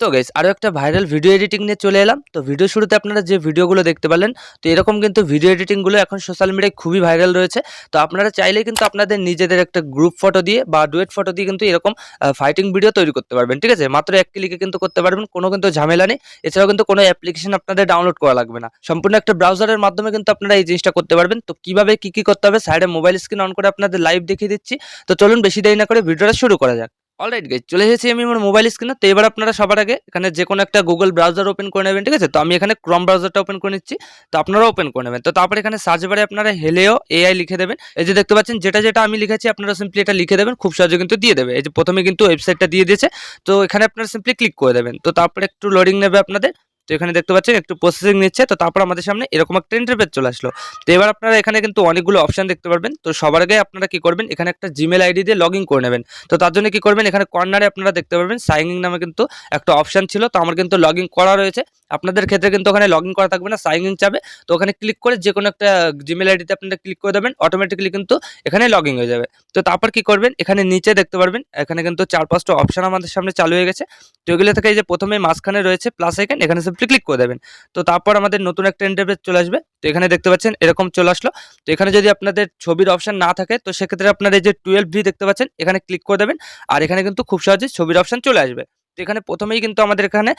তো গাইস আরও একটা ভাইরাল ভিডিও এডিটিং নিয়ে চলে এলাম। তো ভিডিও শুরুতে আপনারা যে ভিডিওগুলো দেখতে পারলেন, তো এরকম কিন্তু ভিডিও এডিটিংগুলো এখন সোশ্যাল মিডিয়ায় খুবই ভাইরাল রয়েছে। তো আপনারা চাইলে কিন্তু আপনাদের নিজেদের একটা গ্রুপ ফটো দিয়ে বা ডুয়েট ফটো দিয়ে কিন্তু এরকম ফাইটিং ভিডিও তৈরি করতে পারবেন, ঠিক আছে? মাত্র এক ক্লিকে কিন্তু করতে পারবেন, কোনো কিন্তু ঝামেলা নেই। এছাড়াও কিন্তু কোনো অ্যাপ্লিকেশন আপনাদের ডাউনলোড করা লাগবে না। সম্পূর্ণ একটা ব্রাউজারের মাধ্যমে কিন্তু আপনারা এই জিনিসটা করতে পারবেন। তো কীভাবে কি কি করতে হবে সাইডে মোবাইল স্ক্রিন অন করে আপনাদের লাইভ দেখিয়ে দিচ্ছি। তো চলুন বেশি দেরি না করে ভিডিওটা শুরু করা যাক। অলরাইট গাইজ চলে এসেছি আমি আমার মোবাইল স্ক্রিনে তো এবার আপনারা সবার আগে এখানে যে কোনো একটা গুগল ব্রাউজার ওপেন করে নেবেন, ঠিক আছে? তো আমি এখানে ক্রম ব্রাউজারটা ওপেন করে নিচ্ছি। তো আপনারা ওপেন করে নেবেন। তো তারপরে এখানে সার্চ বারে আপনারা হেলেও এআই লিখে দেবেন। এই যে দেখতে পাচ্ছেন, যেটা যেটা আমি লিখেছি, আপনারা সিম্পলি এটা লিখে দেবেন। খুব সহজে কিন্তু দিয়ে দেবে। এই যে প্রথমে কিন্তু ওয়েবসাইটটা দিয়ে দিয়েছে। তো এখানে আপনারা সিম্পলি ক্লিক করে দেবেন। তো তারপরে একটু লোডিং নেবে আপনাদের। তো এখানে দেখতে পাচ্ছেন একটু প্রসেসিং নিচ্ছে, তো তারপর আমাদের সামনে এরকম একটা ইন্টারফেস চলে আসলো। তো এবার আপনারা এখানে কিন্তু অনেকগুলো অপশন দেখতে পারবেন। তো সবার আগে আপনারা কি করবেন, এখানে একটা জিমেল আইডি দিয়ে লগ করে নেবেন। তো তার জন্য কি করবেন, এখানে কর্নারে আপনারা দেখতে পারবেন সাইন ইন নামে কিন্তু একটা অপশান ছিল, তো আমার কিন্তু লগ করা রয়েছে। আপনাদের ক্ষেত্রে কিন্তু ওখানে লগ করা থাকবে না সাইন ইন চাবে। তো ওখানে ক্লিক করে যে কোনো একটা জিমেল আইডিতে আপনারা ক্লিক করে দেবেন অটোমেটিক্যালি কিন্তু এখানে লগ হয়ে যাবে। তো তারপর কি করবেন, এখানে নিচে দেখতে পারবেন, এখানে কিন্তু চার পাঁচটা অপশন আমাদের সামনে চালু হয়ে গেছে। তো এগুলো থেকে এই যে প্রথমে মাঝখানে রয়েছে প্লাস আইকন এখানে সিম্পলি ক্লিক করে দেবেন। তো তারপর আমাদের নতুন একটা ইন্টারফেস চলে আসবে। তো এখানে দেখতে পাচ্ছেন, এরকম চলে আসলো। তো এখানে যদি আপনাদের ছবির অপশান না থাকে, তো সেক্ষেত্রে আপনার এই যে টুয়েলভ ভি দেখতে পাচ্ছেন, এখানে ক্লিক করে দেবেন। আর এখানে কিন্তু খুব সহজেই ছবির অপশান চলে আসবে। তো এখানে প্রথমেই কিন্তু আমাদের এখানে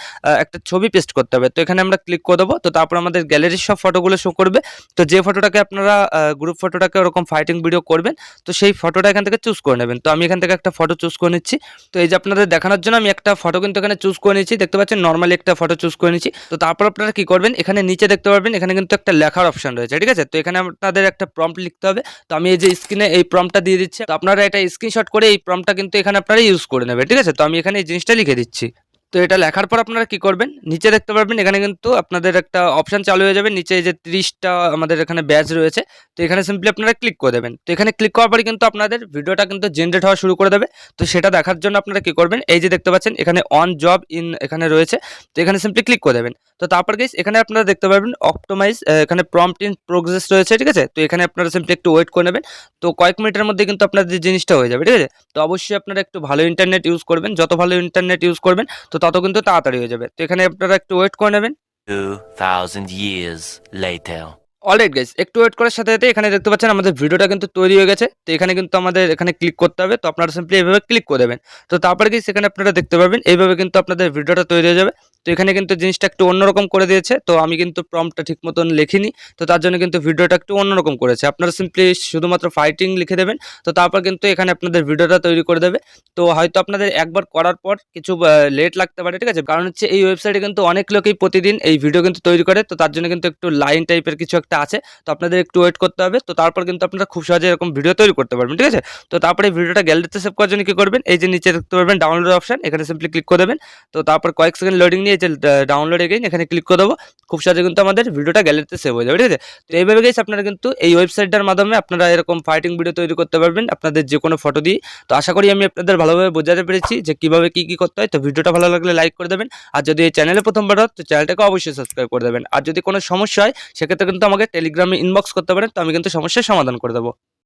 একটা ছবি পেস্ট করতে হবে। তো এখানে আমরা ক্লিক করে দেবো, তো তারপর আমাদের গ্যালারির সব ফটোগুলো শো করবে। তো যে ফটোটাকে আপনারা গ্রুপ ফটোটাকে ওরকম ফাইটিং ভিডিও করবেন, তো সেই ফটোটা এখান থেকে চুজ করে নেবেন। তো আমি এখান থেকে একটা ফটো চুজ করে নিচ্ছি। তো এই যে আপনাদের দেখানোর জন্য আমি একটা ফটো কিন্তু এখানে চুজ করে নিচ্ছি। দেখতে পাচ্ছেন নর্মালি একটা ফটো চুজ করে নিচ্ছি। তো তারপর আপনারা কি করবেন, এখানে নিচে দেখতে পারবেন, এখানে কিন্তু একটা লেখার অপশন রয়েছে, ঠিক আছে? তো এখানে আপনাদের একটা প্রম্পট লিখতে হবে। তো আমি এই যে স্ক্রিনে এই প্রম্পটটা দিয়ে দিচ্ছি। তো আপনারা এটা স্ক্রিনশট করে এই প্রম্পটটা কিন্তু এখানে আপনারা ইউজ করে নেবেন, ঠিক আছে? তো আমি এখানে এই জিনিসটা লিখে দিচ্ছি। দিচ্ছি তো এটা লেখার পর আপনারা কি করবেন? নিচে দেখতে পারবেন, এখানে কিন্তু আপনাদের একটা অপশান চালু হয়ে যাবে। নিচে যে ত্রিশটা আমাদের এখানে ব্যাচ রয়েছে, তো এখানে সিম্পলি আপনারা ক্লিক করে দেবেন। তো এখানে ক্লিক করার পরে কিন্তু আপনাদের ভিডিওটা কিন্তু জেনারেট হওয়া শুরু করে দেবে। তো সেটা দেখার জন্য আপনারা কি করবেন? এই যে দেখতে পাচ্ছেন, এখানে অন জব ইন এখানে রয়েছে, তো এখানে সিম্পলি ক্লিক করে দেবেন। তো তারপর গেস এখানে আপনারা দেখতে পারবেন অপটোমাইজ এখানে প্রম্পট ইন প্রোগ্রেস রয়েছে, ঠিক আছে? তো এখানে আপনারা সিম্পলি একটু ওয়েট করে নেবেন। তো কয়েক মিনিটের মধ্যে কিন্তু আপনাদের জিনিসটা হয়ে যাবে, ঠিক আছে? তো অবশ্যই আপনারা একটু ভালো ইন্টারনেট ইউজ করবেন। যত ভালো ইন্টারনেট ইউজ করবেন, তো তত কিন্তু তাড়াতাড়ি হয়ে যাবে। তো এখানে আপনারা একটু ওয়েট করে নেবেন। 2,000 years later. অলরাইট গাইস একটু ওয়েট করার সাথে সাথে এখানে দেখতে পাচ্ছেন আমাদের ভিডিওটা কিন্তু তৈরি হয়ে গেছে। তো এখানে কিন্তু আমাদের এখানে ক্লিক করতে হবে। তো আপনারা সিম্পলি এইভাবে ক্লিক করে দেবেন। তো তারপরে কি সেখানে আপনারা দেখতে পাবেন এইভাবে কিন্তু আপনাদের ভিডিওটা তৈরি হয়ে যাবে। তো এখানে কিন্তু জিনিসটা একটু অন্যরকম করে দিয়েছে। তো আমি কিন্তু প্রম্পটটা ঠিক মতন লিখিনি। তো তার জন্য কিন্তু ভিডিওটা একটু অন্যরকম করেছে। আপনারা সিম্পলি শুধুমাত্র ফাইটিং লিখে দেবেন। তো তারপর কিন্তু এখানে আপনাদের ভিডিওটা তৈরি করে দেবে। তো হয়তো আপনাদের একবার করার পর কিছু লেট লাগতে পারে, ঠিক আছে? কারণ হচ্ছে এই ওয়েবসাইটে কিন্তু অনেক লোকেই প্রতিদিন এই ভিডিও কিন্তু তৈরি করে। তো তার জন্য কিন্তু একটু লাইন টাইপের কিছু একটা আছে। তো আপনাদের একটু ওয়েট করতে হবে। তো তারপর কিন্তু আপনারা খুব সহজে এরকম ভিডিও তৈরি করতে পারবেন, ঠিক আছে? তো তারপরে ভিডিওটা গ্যালারিতে সেভ করার জন্য কী করবেন? এই যে নিচে দেখতে পারবেন ডাউনলোড অপশন এখানে সিম্পলি ক্লিক করে দেবেন। তো তারপর কয়েক সেকেন্ড লোডিং নিয়ে যে ডাউনলোড এগেইন এখানে ক্লিক করে দেবো। খুব সহজে কিন্তু আমাদের ভিডিওটা গ্যালারিতে সেভ হয়ে যাবে, ঠিক আছে? তো এইভাবে গেছে আপনারা কিন্তু এই ওয়েবসাইটটার মাধ্যমে আপনারা এরকম ফাইটিং ভিডিও তৈরি করতে পারবেন, আপনাদের যে কোনো ফটো দিয়ে। তো আশা করি আমি আপনাদের ভালোভাবে বোঝাতে পেরেছি যে, কীভাবে কী কী করতে হয়। তো ভিডিওটা ভালো লাগলে লাইক করে দেবেন। আর যদি এই চ্যানেলে প্রথমবার হয় তো চ্যানেলটাকে অবশ্যই সাবস্ক্রাইব করে দেবেন। আর যদি কোনো সমস্যা হয়, সেক্ষেত্রে কিন্তু আমাকে টেলিগ্রামে ইনবক্স করতে পারেন। তো আমি কিন্তু সমস্যার সমাধান করে দেবো।